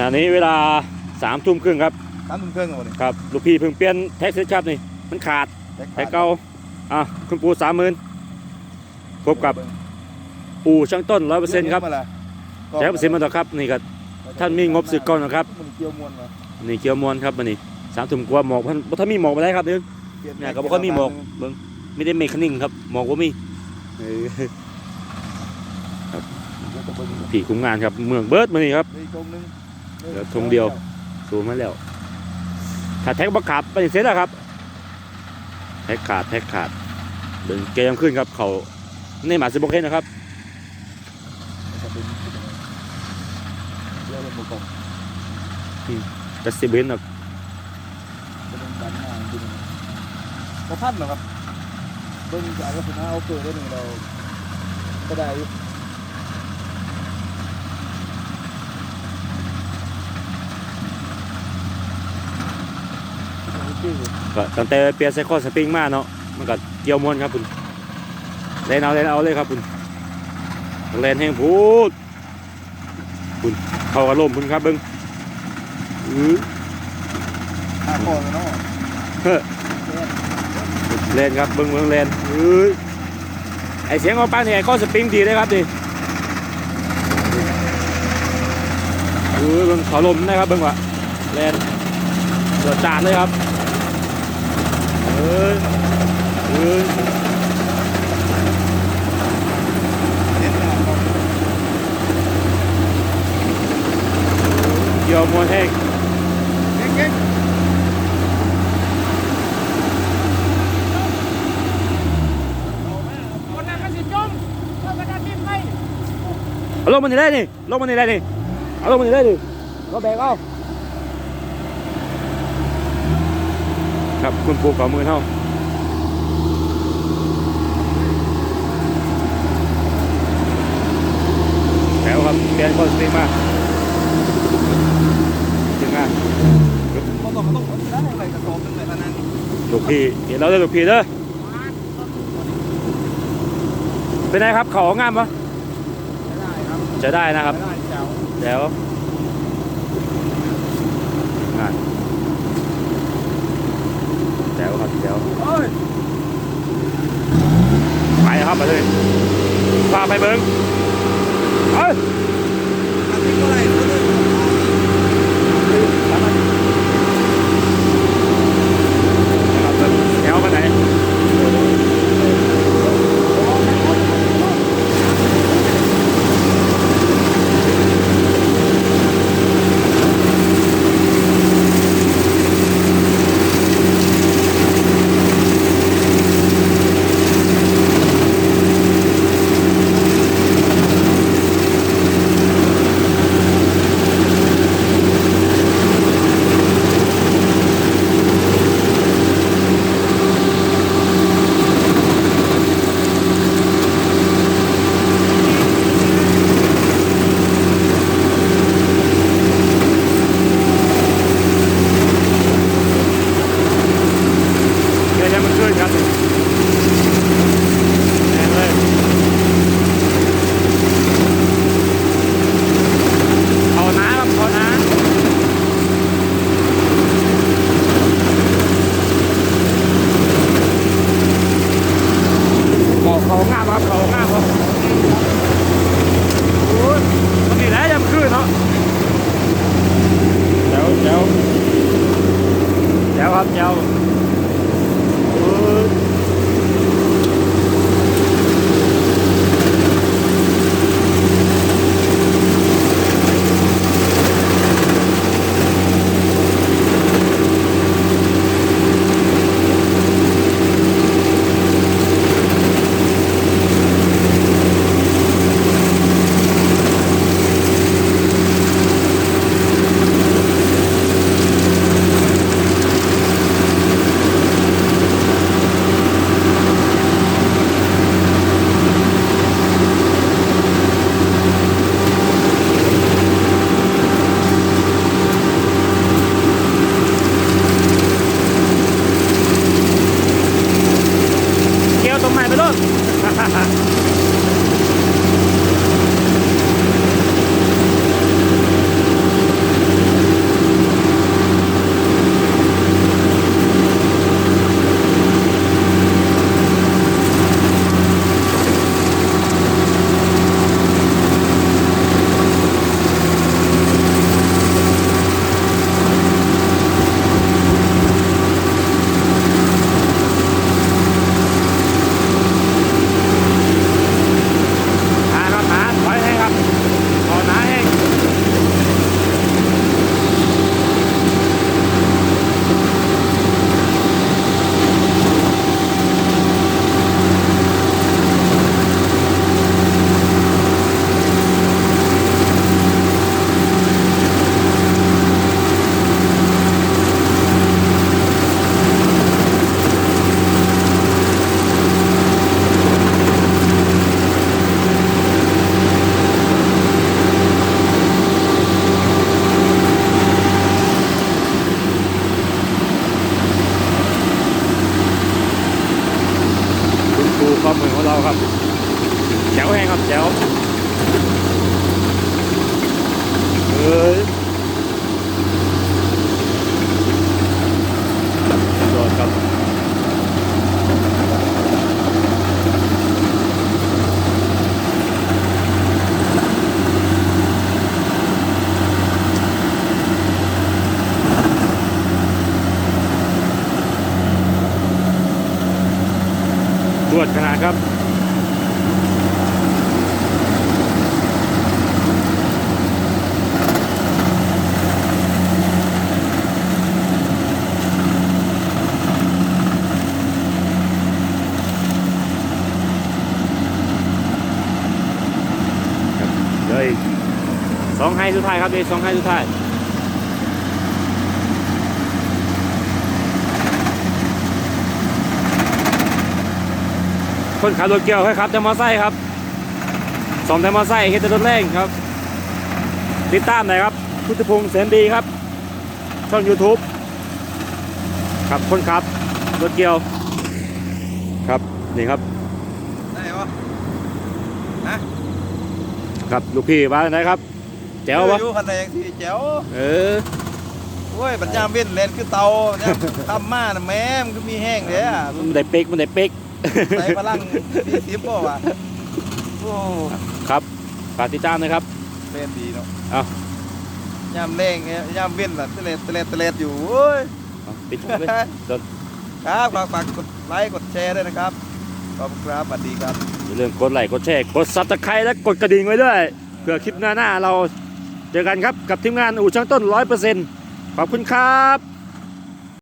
ณะนี้เวลาสามทุ่มครึ่งครับสามทุ่มครึ่งเอาเลยครับลูกพี่เพิ่งเปลี่ยนแท็กเซ็ตครับนี่มันขาดแท็กเก่าอะคุณปูสามหมื่นพบกับปูช่างต้นร้อยเปอร์เซ็นต์ครับแท็กเปอร์เซ็นต์มาต่อครับนี่ก็ท่านมีงบซื้อก่อนนะครับมันเกี่ยวมวนมานี่เกียวมวนครับมันนี่สามทุ่มกว่าหมอกพันบ่ถ้ามีหมอกมาได้ครับเด้อปลี่เนี่ยก็บ่ค่อยมีหมอกเบิ่งไม่ได้เมคานิ่งครับหมอกว่ามีเออเดี๋ยวจะเบิ่งผีคุมงานครับเมืองเบิร์ดมานี่ครับ เลยตรงเดี๋ยวธงเดียวสูงมาแล้ว ถ้าแท็กบักขาดไปฏิเสธแล้วครับ แท็กขาดแท็กขาดเดินเกมขึ้นครับ เขาในหมาสิบกเห็นะครับจะเป็นเดี๋ยวเระสิบเห็นหรอกเป็นกรงานจริงบ่พันหรอครับเบิ่งจากลักษณะเอาเกิดได้หนึ่งเราก็ได้ อยู่โอเคอยู่ก็ตั้งแต่เปลี่ยนไซคอสปริงมาเนาะมันก็เกี่ยวมวนครับคุณเล่นเอาเล่นเอาเลยครับคุณเล่นแห้งพูดคุณเขาอารมณ์คุณครับเบิ้งอือาคอกันเนาะเล่นครับเบิ้งเบิ้งเล่นอื้อไอเสียงของป้าเนี่ยก้อนสปริงดีเลยครับดิอือเบิ้งเขาลมนะครับเบิ้งว่ะเล่นเดือดจานเลยครับ เอ้ยเอ้ยเน้นงานเราเกี่ยวมวนแห้ง เก่ง คนนั้นก็สิจมเจ้าก็ได้บินไปเอาลงมันนี่ได้นี่ลงมันนี่ได้นี่เอาลงมันนี่ได้นี่ก็แบกเอาครับคุณปูกับมือเท่าแถวครับเปลี่ยนคนสปริงมาถึงงานๆมันต้องมันต้องได้อะไรกระสอบหนึงเลยขนาดนี้ลูกพี่เห็นเราเลยลูกพี่เด้อเป็นไงครับเขางามปะไม่ได้ครับจะได้นะครับไม่ได้แจ๋ว เดี๋ยวงานเดี๋ยวครับเดี๋ยว เอ้ย ไปครับไปเลยพาไปเบิ้งเอ้ย 他们 วดขนาดครับเลยสองไฮสุดท้ายครับนี่สองไฮสุดท้าย คนขับรถเกี่ยวให้ครับแต่มอไซค์ครับสองแต่มอไซค์เฮ็ดแต่รถแรงครับ ติดตามหน่อยครับ พุทธพงษ์แสนดีครับ ช่อง YouTube ครับคนขับรถเกี่ยว ครับนี่ครับได้ปะครับลูกพี่ว่าไหนครับแจ๋ววะอยู่คันไหนยังทีแจ๋วเออโอ้ยบัญญามเว้นเลนคือเตาบัญญามทำมาน่ะแม่มนก็มีแห้งเลยอะมันได้เป๊กมันได้เป๊ก ใส่พลังมีสิบป่ะวะโอ้ครับฝากติดตามนะครับเล่นดีเนาะเอายามเร่งเนี่ยยามเว้นล่ะเตเลดเตเลดเตเลดอยู่โอ้ยเอาปิดเลยโดนครับฝากฝากกดไลค์กดแชร์ด้วยนะครับขอบคุณครับสวัสดีครับอย่าลืมกดไลค์กดแชร์กดซับสไครต์และกดกระดิ่งไว้ด้วยเพื่อคลิปหน้าๆเราเจอกันครับกับทีมงานอู่ช่างต้นร้อยเปอร์เซ็นต์ขอบคุณครับ